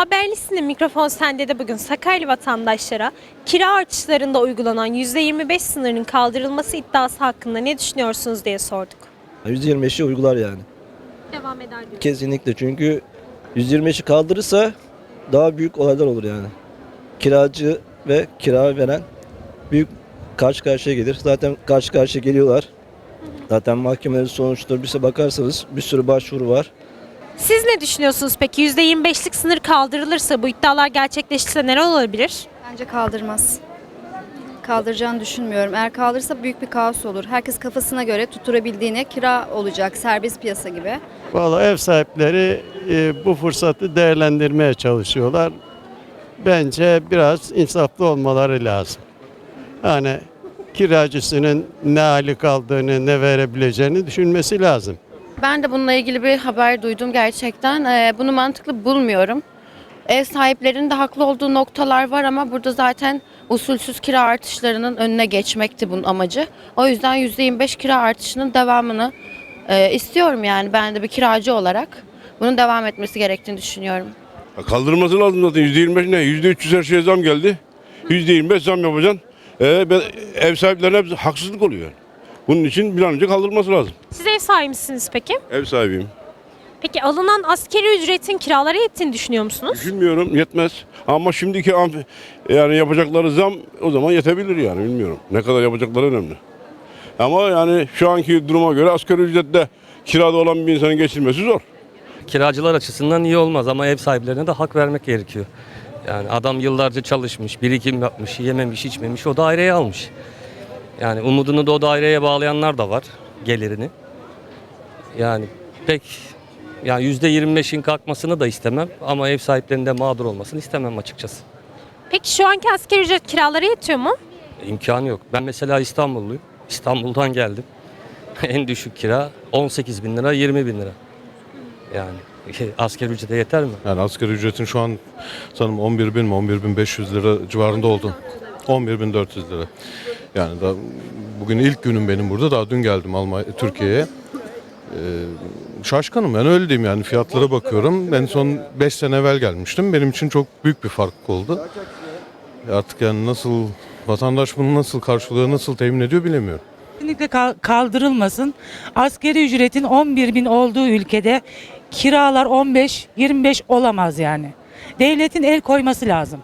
Haberlisinin mikrofon sende de bugün Sakarya vatandaşlara kira artışlarında uygulanan %25 sınırının kaldırılması iddiası hakkında ne düşünüyorsunuz diye sorduk. %25'i uygular yani. Devam eder diyor. Kesinlikle çünkü 125'i kaldırırsa daha büyük olaylar olur yani. Kiracı ve kira veren büyük karşı karşıya gelir. Zaten karşı karşıya geliyorlar. Zaten mahkemelerin sonuçları bize bakarsanız bir sürü başvuru var. Siz ne düşünüyorsunuz peki? %25'lik sınır kaldırılırsa bu iddialar gerçekleşirse neler olabilir? Bence kaldırmaz. Kaldıracağını düşünmüyorum. Eğer kaldırırsa büyük bir kaos olur. Herkes kafasına göre tutturabildiğine kira olacak. Serbest piyasa gibi. Valla ev sahipleri e, bu fırsatı değerlendirmeye çalışıyorlar. Bence biraz insaflı olmaları lazım. Yani kiracısının ne hali kaldığını, ne verebileceğini düşünmesi lazım. Ben de bununla ilgili bir haber duydum gerçekten. Ee, bunu mantıklı bulmuyorum. Ev sahiplerinin de haklı olduğu noktalar var ama burada zaten usulsüz kira artışlarının önüne geçmekti bunun amacı. O yüzden %25 kira artışının devamını e, istiyorum yani ben de bir kiracı olarak. Bunun devam etmesi gerektiğini düşünüyorum. Ya Kaldırılması lazım zaten. %25 ne? %300 her şeye zam geldi. %25 zam yapacaksın. Ee, ev sahiplerine haksızlık oluyor. Bunun için bir an önce kaldırılması lazım. Siz ev sahibi misiniz peki? Ev sahibiyim. Peki alınan askeri ücretin kiralara yettiğini düşünüyor musunuz? Düşünmüyorum yetmez. Ama şimdiki amf- yani yapacakları zam o zaman yetebilir yani bilmiyorum. Ne kadar yapacakları önemli. Ama yani şu anki duruma göre asgari ücretle kirada olan bir insanın geçirmesi zor. kiracılar açısından iyi olmaz ama ev sahiplerine de hak vermek gerekiyor. Yani adam yıllarca çalışmış, birikim yapmış, yememiş, içmemiş, o daireyi almış. Yani umudunu da o daireye bağlayanlar da var, gelirini. Yani pek yani %25'in kalkmasını da istemem ama ev sahiplerinin de mağdur olmasını istemem açıkçası. Peki şu anki asgari ücret kiralara yetiyor mu? İmkanı yok. Ben mesela İstanbulluyum. İstanbul'dan geldim. en düşük kira 18 bin lira, 20 bin lira. Yani asker ücrete yeter mi? Yani asgari ücretin şu an sanırım 11 bin mi 11 bin 500 lira civarında oldu. 11 bin 400 lira. Yani da bugün ilk günüm benim burada. Daha dün geldim Almanya, Türkiye'ye. Ee, şaşkınım ben öyle diyeyim yani fiyatlara bakıyorum. En son 5 sene evvel gelmiştim. Benim için çok büyük bir fark oldu. Artık yani nasıl vatandaş bunu nasıl karşılıyor, nasıl temin ediyor bilemiyorum. Kesinlikle kal- kaldırılmasın. Askeri ücretin 11 bin olduğu ülkede kiralar 15-25 olamaz yani. Devletin el koyması lazım.